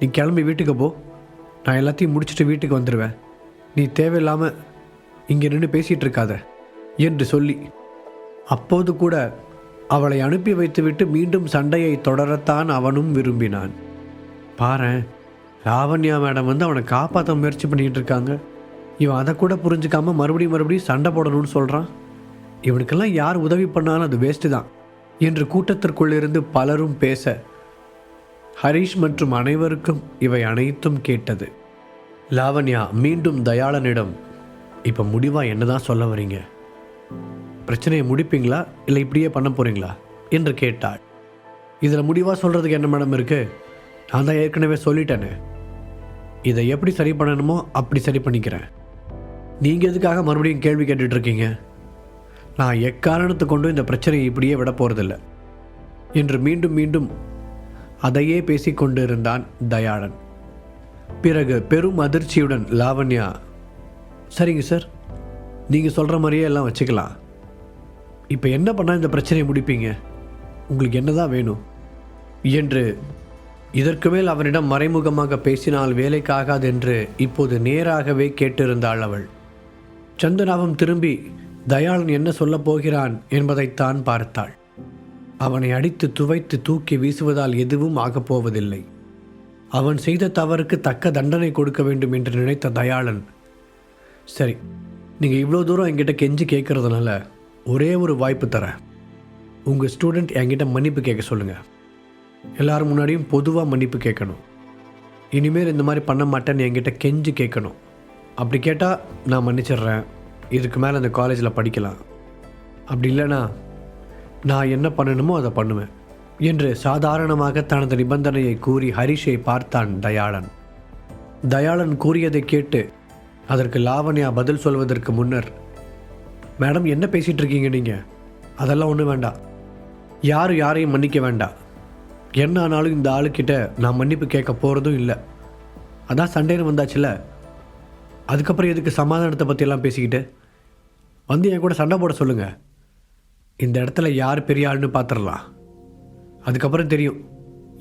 நீ கிளம்பி வீட்டுக்கு போ. நான் எல்லாத்தையும் முடிச்சுட்டு வீட்டுக்கு வந்துடுவேன் நீ தேவையில்லாமல் இங்கே நின்று பேசிகிட்டு இருக்காத என்று சொல்லி அப்போது கூட அவளை அனுப்பி வைத்துவிட்டு மீண்டும் சண்டையை தொடரத்தான் அவனும் விரும்பினான். பாரு லாவண்யா மேடம் வந்து அவனை காப்பாற்ற முயற்சி பண்ணிக்கிட்டு இருக்காங்க. இவன் அதை கூட புரிஞ்சுக்காம மறுபடியும் மறுபடியும் சண்டை போடணும்னு சொல்கிறான் இவனுக்கெல்லாம் யார் உதவி பண்ணாலும் அது வேஸ்ட்டு தான் என்று கூட்டத்திற்குள்ளிருந்து பலரும் பேச ஹரிஷ் மற்றும் அனைவருக்கும் இவை அனைத்தும் கேட்டது. லாவண்யா மீண்டும் தயாளனிடம் இப்போ முடிவாக என்னதான் சொல்ல வரீங்க? பிரச்சனையை முடிப்பீங்களா? இல்லை இப்படியே பண்ண போகிறீங்களா என்று கேட்டாள். இதில் முடிவாக சொல்கிறதுக்கு என்ன மேடம் இருக்குது நான் தான் ஏற்கனவே சொல்லிட்டேனே. இதை எப்படி சரி பண்ணணுமோ அப்படி சரி பண்ணிக்கிறேன். நீங்கள் எதுக்காக மறுபடியும் கேள்வி கேட்டுட்ருக்கீங்க நான் எக்காரணத்தை கொண்டும் இந்த பிரச்சனையை இப்படியே விட போகிறதில்ல என்று மீண்டும் மீண்டும் அதையே பேசிக்கொண்டிருந்தான் தயாளன். பிறகு பெரும் அதிர்ச்சியுடன் லாவண்யா சரிங்க சார் நீங்கள் சொல்கிற மாதிரியே எல்லாம் வச்சுக்கலாம். இப்போ என்ன பண்ணால் இந்த பிரச்சனையை முடிப்பீங்க? உங்களுக்கு என்னதான் வேணும்? என்று இதற்கு மேல் அவனிடம் மறைமுகமாக பேசினால் வேலைக்காகாது என்று இப்போது நேராகவே கேட்டிருந்தாள் அவள். சந்தனாவும் திரும்பி தயாளன் என்ன சொல்லப் போகிறான்? என்பதைத்தான் பார்த்தாள். அவனை அடித்து துவைத்து தூக்கி வீசுவதால் எதுவும் ஆகப் போவதில்லை அவன் செய்த தவறுக்கு தக்க தண்டனை கொடுக்க வேண்டும் என்று நினைத்த தயாளன் சரி நீங்கள் இவ்வளோ தூரம் என்கிட்ட கெஞ்சி கேட்குறதுனால ஒரே ஒரு வாய்ப்பு தரேன் உங்கள் ஸ்டூடெண்ட் என்கிட்ட மன்னிப்பு கேட்க சொல்லுங்கள் எல்லாரும் முன்னாடியும் பொதுவாக மன்னிப்பு கேட்கணும். இனிமேல் இந்த மாதிரி பண்ண மாட்டேன்னு என்கிட்ட கெஞ்சி கேட்கணும். அப்படி கேட்டால் நான் மன்னிச்சிடுறேன். இதுக்கு மேலே அந்த காலேஜில் படிக்கலாம். அப்படி இல்லைன்னா நான் என்ன பண்ணணுமோ அதை பண்ணுவேன் என்று சாதாரணமாக தனது நிபந்தனையை கூறி ஹரிஷை பார்த்தான் தயாளன். தயாளன் கூறியதை கேட்டு அதற்கு லாவண்யா பதில் சொல்வதற்கு முன்னர் மேடம் என்ன பேசிகிட்டு இருக்கீங்க நீங்கள் அதெல்லாம் ஒன்றும் வேண்டாம். யாரும் யாரையும் மன்னிக்க வேண்டாம். என்ன ஆனாலும் இந்த ஆளுக்கிட்ட நான் மன்னிப்பு கேட்க போகிறதும் இல்லை. அதான் சண்டேன்னு வந்தாச்சுல்ல அதுக்கப்புறம் எதுக்கு சமாதானத்தை பற்றியெல்லாம் பேசிக்கிட்டு? வந்து என் கூட சண்டை போட சொல்லுங்கள் இந்த இடத்துல யார் பெரிய ஆள்னு பார்த்துடலாம் அதுக்கப்புறம் தெரியும்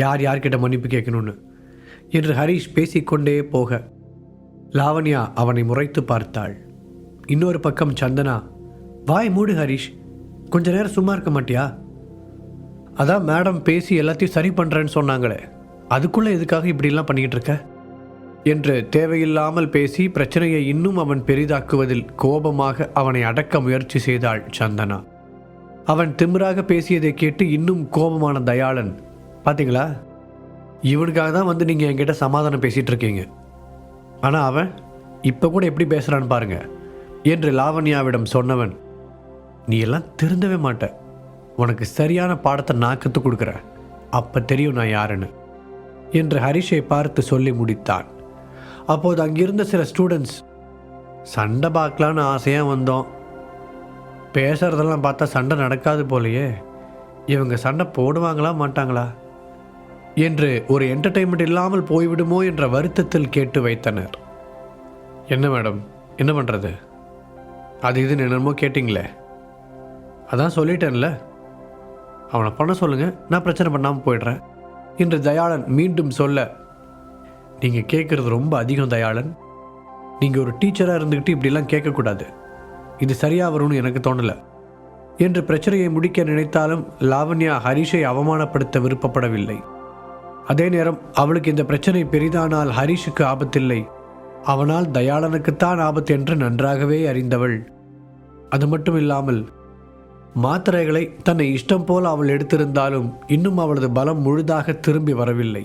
யார் யார்கிட்ட மன்னிப்பு கேட்கணும்னு. என்று ஹரிஷ் பேசிக்கொண்டே போக லாவண்யா அவனை முறைத்து பார்த்தாள். இன்னொரு பக்கம் சந்தனா வாய் மூடு ஹரிஷ் கொஞ்ச நேரம் சும்மா இருக்க மாட்டியா? அதான் மேடம் பேசி எல்லாத்தையும் சரி பண்ணுறேன்னு சொன்னாங்களே அதுக்குள்ளே எதுக்காக இப்படிலாம் பண்ணிக்கிட்டு இருக்க? என்று தேவையில்லாமல் பேசி பிரச்சனையை இன்னும் அவன் பெரிதாக்குவதில் கோபமாக அவனை அடக்க முயற்சி செய்தாள் சந்தனா. அவன் திமிராக பேசியதை கேட்டு இன்னும் கோபமான தயாளன் பார்த்தீங்களா இவனுக்காக தான் வந்து நீங்கள் என்கிட்ட சமாதானம் பேசிகிட்டு இருக்கீங்க. ஆனால் அவன் இப்போ கூட எப்படி பேசுகிறான்னு பாருங்க என்று லாவண்யாவிடம் சொன்னவன் நீ எல்லாம் திருந்தவே மாட்ட. உனக்கு சரியான பாடத்தை நான் கற்றுக் கொடுக்குற அப்போ தெரியும் நான் யாருன்னு என்று ஹரிஷை பார்த்து சொல்லி முடித்தான். அப்போது அங்கிருந்த சில ஸ்டூடெண்ட்ஸ் சண்டை பார்க்கலான்னு ஆசையாக வந்தோம். பேசுகிறதெல்லாம் பார்த்தா சண்டை நடக்காது போலையே. இவங்க சண்டை போடுவாங்களா மாட்டாங்களா? என்று ஒரு என்டர்டெயின்மெண்ட் இல்லாமல் போய்விடுமோ என்ற வருத்தத்தில் கேட்டு வைத்தனர். என்ன மேடம்? என்ன பண்ணுறது அது இது என்னமோ கேட்டிங்களே. அதான் சொல்லிட்டேன்ல. அவனை பண்ண சொல்லுங்கள் நான் பிரச்சனை பண்ணாமல் போயிடுறேன். என்று தயாளன் மீண்டும் சொல்ல நீங்கள் கேட்குறது ரொம்ப அதிகம் தயாளன். நீங்கள் ஒரு டீச்சராக இருந்துக்கிட்டு இப்படிலாம் கேட்கக்கூடாது. இது சரியாக வரும்னு எனக்கு தோணலை. என்று பிரச்சனையை முடிக்க நினைத்தாலும் லாவண்யா ஹரிஷை அவமானப்படுத்த விருப்பப்படவில்லை. அதே நேரம் அவளுக்கு இந்த பிரச்சனை பெரிதானால் ஹரிஷுக்கு ஆபத்தில்லை. அவனால் தயாளனுக்குத்தான் ஆபத்து என்று நன்றாகவே அறிந்தவள். அது மட்டும் இல்லாமல் மாத்திரைகளை தன்னை இஷ்டம் போல் அவள் எடுத்திருந்தாலும் இன்னும் அவளது பலம் முழுதாக திரும்பி வரவில்லை.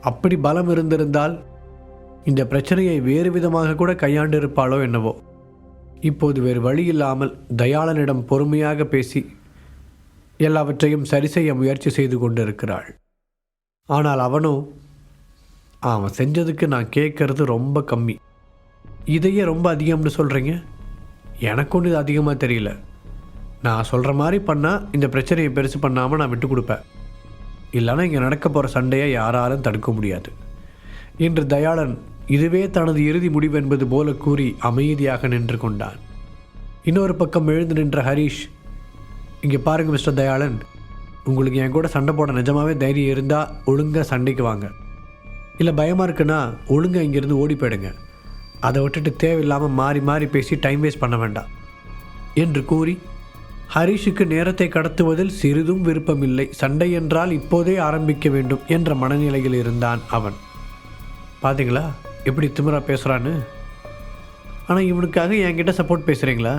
அப்படி பலம் இருந்திருந்தால் இந்த பிரச்சனையை வேறு விதமாக கூட கையாண்டிருப்பாளோ என்னவோ. இப்போது வேறு வழி இல்லாமல் தயாளனிடம் பொறுமையாக பேசி எல்லாவற்றையும் சரி செய்ய முயற்சி செய்து கொண்டிருக்கிறாள். ஆனால் அவனோ அவன் செஞ்சதுக்கு நான் கேட்கறது ரொம்ப கம்மி. இதையே ரொம்ப அதிகம்னு சொல்கிறீங்க எனக்கு ஒன்று இது அதிகமாக தெரியல. நான் சொல்கிற மாதிரி பண்ணால் இந்த பிரச்சனையை பெருசு பண்ணாமல் நான் விட்டு கொடுப்பேன். இல்லைன்னா இங்கே நடக்க போகிற சண்டையை யாராலும் தடுக்க முடியாது. இன்று தயாளன் இதுவே தனது இறுதி முடிவு என்பது போல கூறி அமைதியாக நின்று கொண்டான். இன்னொரு பக்கம் எழுந்து நின்ற ஹரீஷ் இங்கே பாருங்கள் மிஸ்டர் தயாளன். உங்களுக்கு என் கூட சண்டை போட நிஜமாகவே தைரியம் இருந்தால் ஒழுங்காக சண்டைக்கு வாங்க. இல்லை பயமாக இருக்குன்னா ஒழுங்காக இங்கேருந்து ஓடி போயிடுங்க. அதை விட்டுட்டு தேவையில்லாமல் மாறி மாறி பேசி டைம் வேஸ்ட் பண்ண வேண்டாம் என்று கூறி ஹரிஷுக்கு நேரத்தை கடத்துவதில் சிறிதும் விருப்பமில்லை. சண்டை என்றால் இப்போதே ஆரம்பிக்க வேண்டும் என்ற மனநிலையில் இருந்தான் அவன். பார்த்தீங்களா எப்படி திமிரா பேசுகிறான்னு ஆனால் இவனுக்காக என்கிட்ட சப்போர்ட் பேசுகிறீங்களா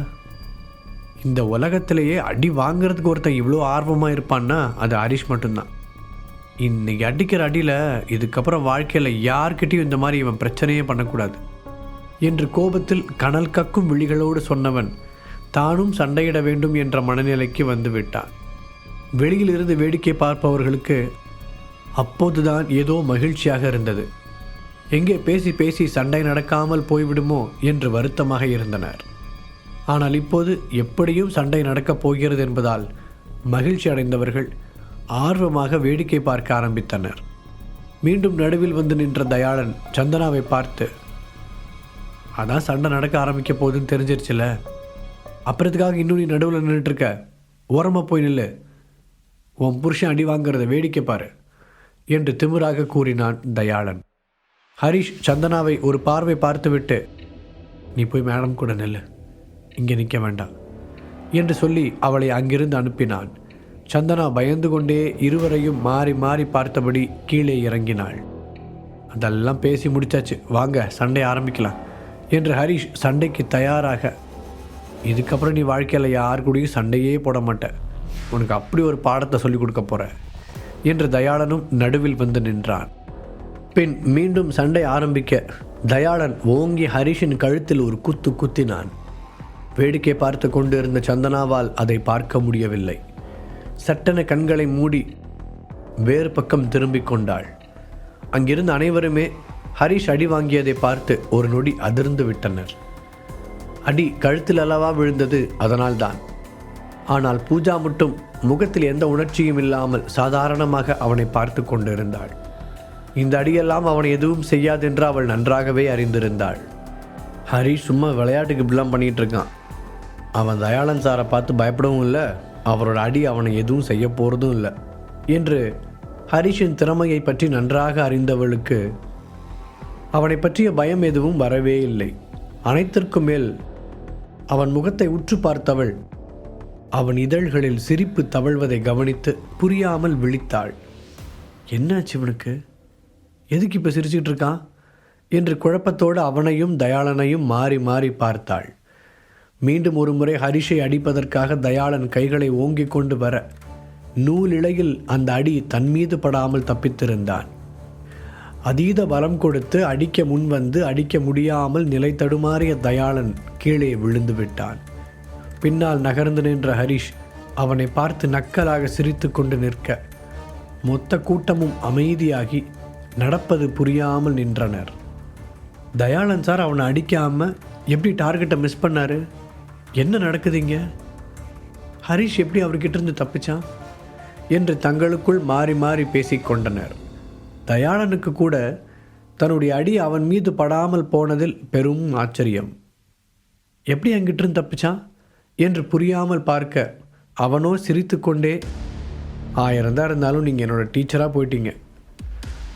இந்த உலகத்திலேயே அடி வாங்குறதுக்கு ஒருத்தன் இவ்வளோ ஆர்வமாக இருப்பான்னா அது ஹரிஷ் மட்டும்தான். இன்னைக்கு அடிக்கிற அடியில் இதுக்கப்புறம் வாழ்க்கையில் யார்கிட்டையும் இந்த மாதிரி இவன் பிரச்சனையே பண்ணக்கூடாது. என்று கோபத்தில் கனல் கக்கும் விழிகளோடு சொன்னவன் தானும் சண்டையிட வேண்டும் என்ற மனநிலைக்கு வந்து விட்டான். வெளியிலிருந்து வேடிக்கை பார்ப்பவர்களுக்கு அப்போதுதான் ஏதோ மகிழ்ச்சியாக இருந்தது. எங்கே பேசி பேசி சண்டை நடக்காமல் போய்விடுமோ என்று வருத்தமாக இருந்தனர். ஆனால் இப்போது எப்படியும் சண்டை நடக்கப் போகிறது என்பதால் மகிழ்ச்சி அடைந்தவர்கள் ஆர்வமாக வேடிக்கை பார்க்க ஆரம்பித்தனர். மீண்டும் நடுவில் வந்து நின்ற தயாளன் சந்தனாவை பார்த்து அதான் சண்டை நடக்க ஆரம்பிக்க போகுதுன்னு தெரிஞ்சிருச்சுல. அப்புறத்துக்காக இன்னும் நீ நடுவில் நின்றுட்டுருக்க ஓரமாக போய் நில்லு. உன் புருஷன் அடி வாங்கிறத வேடிக்கை பாரு என்று திமிராக கூறினான் தயாளன். ஹரிஷ் சந்தனாவை ஒரு பார்வை பார்த்துவிட்டு நீ போய் மேடம் கூட நெல்லு. இங்கே நிற்க வேண்டாம் என்று சொல்லி அவளை அங்கிருந்து அனுப்பினான். சந்தனா பயந்து கொண்டே இருவரையும் மாறி மாறி பார்த்தபடி கீழே இறங்கினாள். அதெல்லாம் பேசி முடிச்சாச்சு. வாங்க சண்டை ஆரம்பிக்கலாம் என்று ஹரிஷ் சண்டைக்கு தயாராக இதுக்கப்புறம் நீ வாழ்க்கையில் யார் கூடயும் சண்டையே போட மாட்ட. உனக்கு அப்படி ஒரு பாடத்தை சொல்லிக் கொடுக்க போகிற என்று தயாளனும் நடுவில் வந்து நின்றான். பின் மீண்டும் சண்டை ஆரம்பிக்க தயாளன் ஓங்கி ஹரிஷின் கழுத்தில் ஒரு குத்து குத்தினான். வேடிக்கை பார்த்து கொண்டிருந்த சந்தனாவால் அதை பார்க்க முடியவில்லை. சட்டென கண்களை மூடி வேறு பக்கம் திரும்பிக் கொண்டாள். அங்கிருந்த அனைவருமே ஹரிஷ் அடி வாங்கியதை பார்த்து ஒரு நொடி அதிர்ந்து விட்டனர். அடி கழுத்தில் அளவா விழுந்தது அதனால்தான். ஆனால் பூஜா மட்டும் முகத்தில் எந்த உணர்ச்சியும் இல்லாமல் சாதாரணமாக அவனை பார்த்து கொண்டிருந்தாள். இந்த அடியெல்லாம் அவன் எதுவும் செய்யாதென்று அவள் நன்றாகவே அறிந்திருந்தாள். ஹரிஷ் சும்மா விளையாட்டுக்கு இப்படிலாம் பண்ணிகிட்டு இருக்கான். அவன் தயாளன் சாரை பார்த்து பயப்படவும் இல்லை. அவரோட அடி அவனை எதுவும் செய்ய போகிறதும் இல்லை. என்று ஹரிஷின் திறமையை பற்றி நன்றாக அறிந்தவளுக்கு அவனை பற்றிய பயம் எதுவும் வரவே இல்லை. அனைத்திற்கும் மேல் அவன் முகத்தை உற்று பார்த்தவள் அவன் இதழ்களில் சிரிப்பு தவழ்வதை கவனித்து புரியாமல் விழித்தாள். என்னாச்சு இவனுக்கு? எதுக்கு இப்போ சிரிச்சிட்டு இருக்கான்? என்று குழப்பத்தோடு அவனையும் தயாளனையும் மாறி மாறி பார்த்தாள். மீண்டும் ஒரு முறை ஹரிஷை அடிப்பதற்காக தயாளன் கைகளை ஓங்கிக் கொண்டு வர நூலிழையில் அந்த அடி தன் மீது படாமல் தப்பித்திருந்தான். அதீத பலம் கொடுத்து அடிக்க முன்வந்து அடிக்க முடியாமல் நிலை தடுமாறிய தயாளன் கீழே விழுந்து விட்டான். பின்னால் நகர்ந்து நின்ற ஹரிஷ் அவனை பார்த்து நக்கலாக சிரித்து கொண்டு நிற்க மொத்த கூட்டமும் அமைதியாகி நடப்பது புரியாமல் நின்றனர். தயாளன் சார் அவனை அடிக்காமல் எப்படி டார்கெட்டை மிஸ் பண்ணார்? என்ன நடக்குதுங்க? ஹரிஷ் எப்படி அவர்கிட்ட இருந்து தப்பிச்சான்? என்று தங்களுக்குள் மாறி மாறி பேசிக்கொண்டனர் தயாளனுக்கு கூட தன்னுடைய அடி அவன் மீது படாமல் போனதில் பெரும் ஆச்சரியம். எப்படி அங்கிட்டிருந்து தப்பிச்சான்? என்று புரியாமல் பார்க்க அவனோ சிரித்துக்கொண்டே ஆயிரம் தான் இருந்தாலும் நீங்கள் என்னோட டீச்சராக போயிட்டீங்க.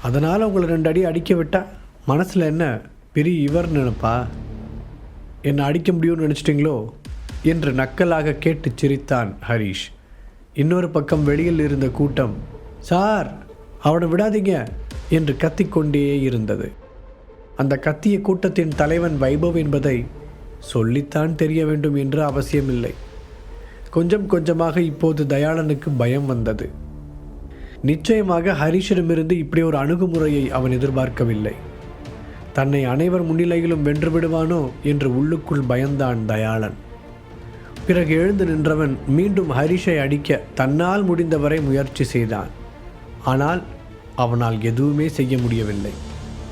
அதனால் உங்களை ரெண்டு அடி அடிக்க விட்டா மனசில் என்ன பெரிய இவர் நினைப்பா? என்னை அடிக்க முடியும்னு நினச்சிட்டிங்களோ? என்று நக்கலாக கேட்டு சிரித்தான் ஹரிஷ். இன்னொரு பக்கம் வெளியில் இருந்த கூட்டம் சார் அவனை விடாதீங்க என்று கத்திக்கொண்டே இருந்தது. அந்த கத்திய கூட்டத்தின் தலைவன் வைபவ் என்பதை சொல்லித்தான் தெரிய வேண்டும் என்று அவசியமில்லை. கொஞ்சம் கொஞ்சமாக இப்போது தயாளனுக்கு பயம் வந்தது. நிச்சயமாக ஹரிஷிடமிருந்து இப்படி ஒரு அணுகுமுறையை அவன் எதிர்பார்க்கவில்லை. தன்னை அனைவர் முன்னிலையிலும் வென்று விடுவானோ என்று உள்ளுக்குள் பயந்தான் தயாளன். பிறகு எழுந்து நின்றவன் மீண்டும் ஹரிஷை அடிக்க தன்னால் முடிந்தவரை முயற்சி செய்தான். ஆனால் அவனால் எதுவுமே செய்ய முடியவில்லை.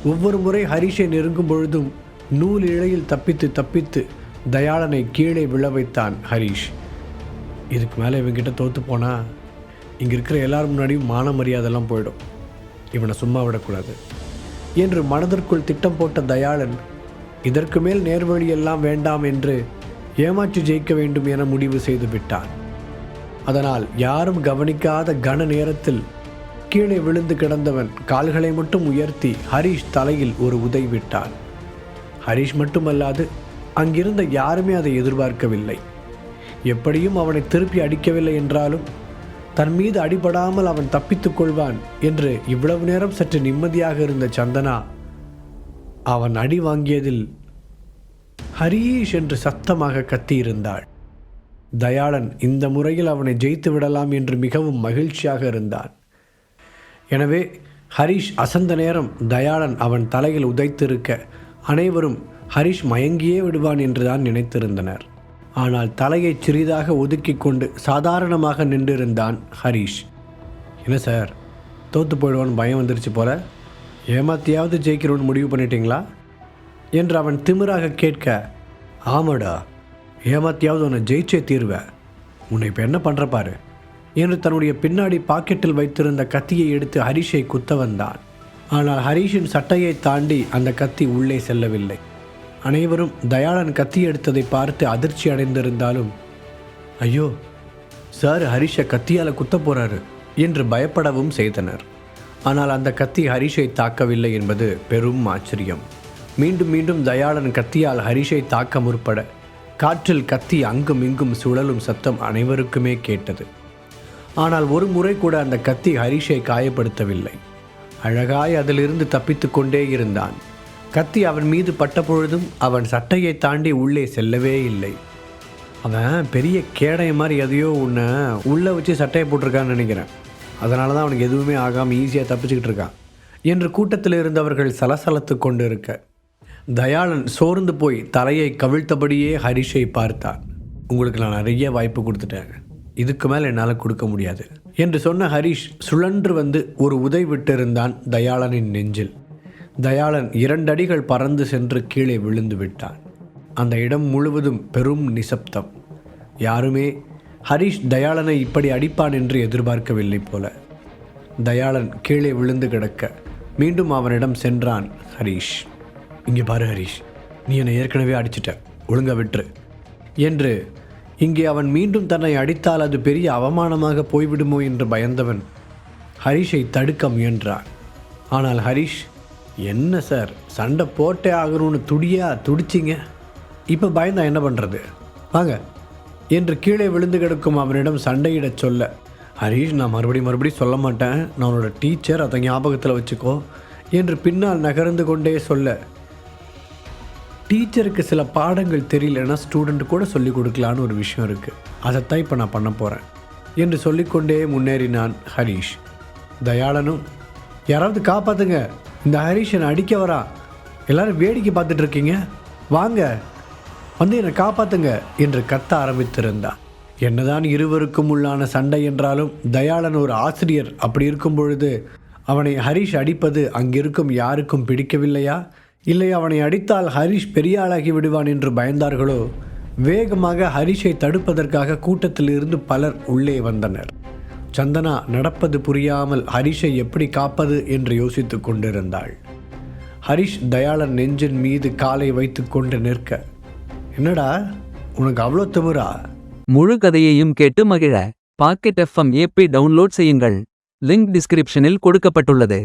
ஒவ்வொரு முறை ஹரிஷை நெருங்கும் பொழுதும் நூல் இழையில் தப்பித்து தப்பித்து தயாளனை கீழே விழ வைத்தான் ஹரிஷ். இதுக்கு மேலே இவங்கிட்ட தோற்று போனால் இங்கே இருக்கிற எல்லார் முன்னாடியும் மான மரியாதைலாம் போயிடும். இவனை சும்மா விடக்கூடாது. என்று மனதிற்குள் திட்டம் போட்ட தயாளன் இதற்கு மேல் நேர்வழியெல்லாம் வேண்டாம் என்று ஏமாற்றி ஜெயிக்க வேண்டும் என முடிவு செய்து விட்டான். அதனால் யாரும் கவனிக்காத கன நேரத்தில் கீழே விழுந்து கிடந்தவன் கால்களை மட்டும் உயர்த்தி ஹரிஷ் தலையில் ஒரு உதை விட்டான். ஹரிஷ் மட்டுமல்லாது அங்கிருந்த யாருமே அதை எதிர்பார்க்கவில்லை. எப்படியும் அவனை திருப்பி அடிக்கவில்லை என்றாலும் தன் மீது அடிபடாமல் அவன் தப்பித்துக் கொள்வான் என்று இவ்வளவு நேரம் சற்று நிம்மதியாக இருந்த சந்தனா அவன் அடி வாங்கியதில் ஹரீஷ் என்று சத்தமாக கத்தியிருந்தாள். தயாளன் இந்த முறையில் அவனை ஜெயித்து விடலாம் என்று மிகவும் மகிழ்ச்சியாக இருந்தான். எனவே ஹரிஷ் அசந்த நேரம் தயாளன் அவன் தலையில் உதைத்திருக்க அனைவரும் ஹரிஷ் மயங்கியே விடுவான் என்றுதான் நினைத்திருந்தனர். ஆனால் தலையை சிறிதாக ஒதுக்கி கொண்டு சாதாரணமாக நின்றிருந்தான் ஹரிஷ். என்ன சார்? தோத்து போயிடுவான்னு பயம் வந்துருச்சு போல. ஏமாத்தியாவது ஜெயிக்கிறோன்னு முடிவு பண்ணிட்டீங்களா? என்று அவன் திமிராக கேட்க ஆமாடா. ஏமாத்தியாவது உன்னை ஜெயிச்சே தீர்வேன் உன்னை இப்போ என்ன பண்ணுற பாரு? என்று தன்னுடைய பின்னாடி பாக்கெட்டில் வைத்திருந்த கத்தியை எடுத்து ஹரிஷை குத்த வந்தான். ஆனால் ஹரிஷின் சட்டையை தாண்டி அந்த கத்தி உள்ளே செல்லவில்லை. அனைவரும் தயாளன் கத்தி எடுத்ததை பார்த்து அதிர்ச்சி அடைந்திருந்தாலும் ஐயோ சார் ஹரிஷை கத்தியால் குத்த போகிறாரு என்று பயப்படவும் செய்தனர். ஆனால் அந்த கத்தி ஹரிஷை தாக்கவில்லை என்பது பெரும் ஆச்சரியம். மீண்டும் மீண்டும் தயாளன் கத்தியால் ஹரிஷை தாக்க முற்பட காற்றில் கத்தி அங்கும் இங்கும் சுழலும் சத்தம் அனைவருக்குமே கேட்டது. ஆனால் ஒரு முறை கூட அந்த கத்தி ஹரிஷை காயப்படுத்தவில்லை. அழகாய் அதிலிருந்து தப்பித்து கொண்டே இருந்தான். கத்தி அவன் மீது பட்ட பொழுதும் அவன் சட்டையை தாண்டி உள்ளே செல்லவே இல்லை. அவன் பெரிய கேடைய மாதிரி எதையோ ஒன்று உள்ளே வச்சு சட்டையை போட்டிருக்கான்னு நினைக்கிறேன். அதனால தான் அவனுக்கு எதுவுமே ஆகாமல் ஈஸியாக தப்பிச்சுக்கிட்டு இருக்கான். என்று கூட்டத்தில் இருந்தவர்கள் சலசலத்து கொண்டு இருக்க தயாளன் சோர்ந்து போய் தலையை கவிழ்த்தபடியே ஹரிஷை பார்த்தான். உங்களுக்கு நான் நிறைய வாய்ப்பு கொடுத்துட்டேன் இதுக்கு மேலே என்னால் கொடுக்க முடியாது. என்று சொன்ன ஹரிஷ் சுழன்று வந்து ஒரு உதை விட்டிருந்தான் தயாளனின் நெஞ்சில். தயாளன் இரண்டடிகள் பறந்து சென்று கீழே விழுந்து விட்டான். அந்த இடம் முழுவதும் பெரும் நிசப்தம். யாருமே ஹரிஷ் தயாளனை இப்படி அடிப்பான் என்று எதிர்பார்க்கவில்லை போல. தயாளன் கீழே விழுந்து கிடக்க மீண்டும் அவனிடம் சென்றான் ஹரிஷ். இங்கே பாரு ஹரிஷ் நீ என்னை ஏற்கனவே அடிச்சிட்ட. ஒழுங்க விட்டுரு. என்று இங்கே அவன் மீண்டும் தன்னை அடித்தால் அது பெரிய அவமானமாக போய்விடுமோ என்று பயந்தவன் ஹரிஷை தடுக்க முயன்றான். ஆனால் ஹரிஷ் என்ன சார்? சண்டை போட்டே ஆகணும்னு துடியா துடிச்சிங்க? இப்போ பயந்தா என்ன பண்ணுறது வாங்க. என்று கீழே விழுந்து கிடக்கும் அவனிடம் சண்டையிட சொல்ல ஹரீஷ் நான் மறுபடியும் மறுபடியும் சொல்ல மாட்டேன். நான் உன்னோட டீச்சர் அதை ஞாபகத்தில் வச்சுக்கோ. என்று பின்னால் நகர்ந்து கொண்டே சொல்ல டீச்சருக்கு சில பாடங்கள் தெரியலன்னா ஸ்டூடெண்ட் கூட சொல்லிக் கொடுக்கலான்னு ஒரு விஷயம் இருக்குது அதைத்தான் இப்போ நான் பண்ண போகிறேன் என்று சொல்லிக்கொண்டே முன்னேறினான் ஹரீஷ். தயாளனும் யாராவது காப்பாத்துங்க. இந்த ஹரிஷன் அடிக்க வரா. எல்லாரும் வேடிக்கை பார்த்துட்டு இருக்கீங்க வாங்க வந்து என்னை காப்பாத்துங்க என்று கத்த ஆரம்பித்திருந்தான். என்னதான் இருவருக்கும் உள்ளான சண்டை என்றாலும் தயாளன் ஒரு ஆசிரியர் அப்படி இருக்கும் பொழுது அவனை ஹரிஷ் அடிப்பது அங்கிருக்கும் யாருக்கும் பிடிக்கவில்லையா? இல்லை அவனை அடித்தால் ஹரிஷ் பெரிய ஆளாகி விடுவான் என்று பயந்தார்களோ? வேகமாக ஹரிஷை தடுப்பதற்காக கூட்டத்தில் இருந்து பலர் உள்ளே வந்தனர். சந்தனா நடப்பது புரியாமல் ஹரிஷை எப்படி காப்பது என்று யோசித்துக் கொண்டிருந்தாள். ஹரிஷ் தயாளன் நெஞ்சின் மீது காலை வைத்துக்கொண்டு நிற்க என்னடா உனக்கு அவ்வளோ திமிரா? முழு கதையையும் கேட்டு மகிழ. பாக்கெட் எஃப்எம் ஏபி டவுன்லோட் செய்யுங்கள். லிங்க் டிஸ்கிரிப்ஷனில் கொடுக்கப்பட்டுள்ளது.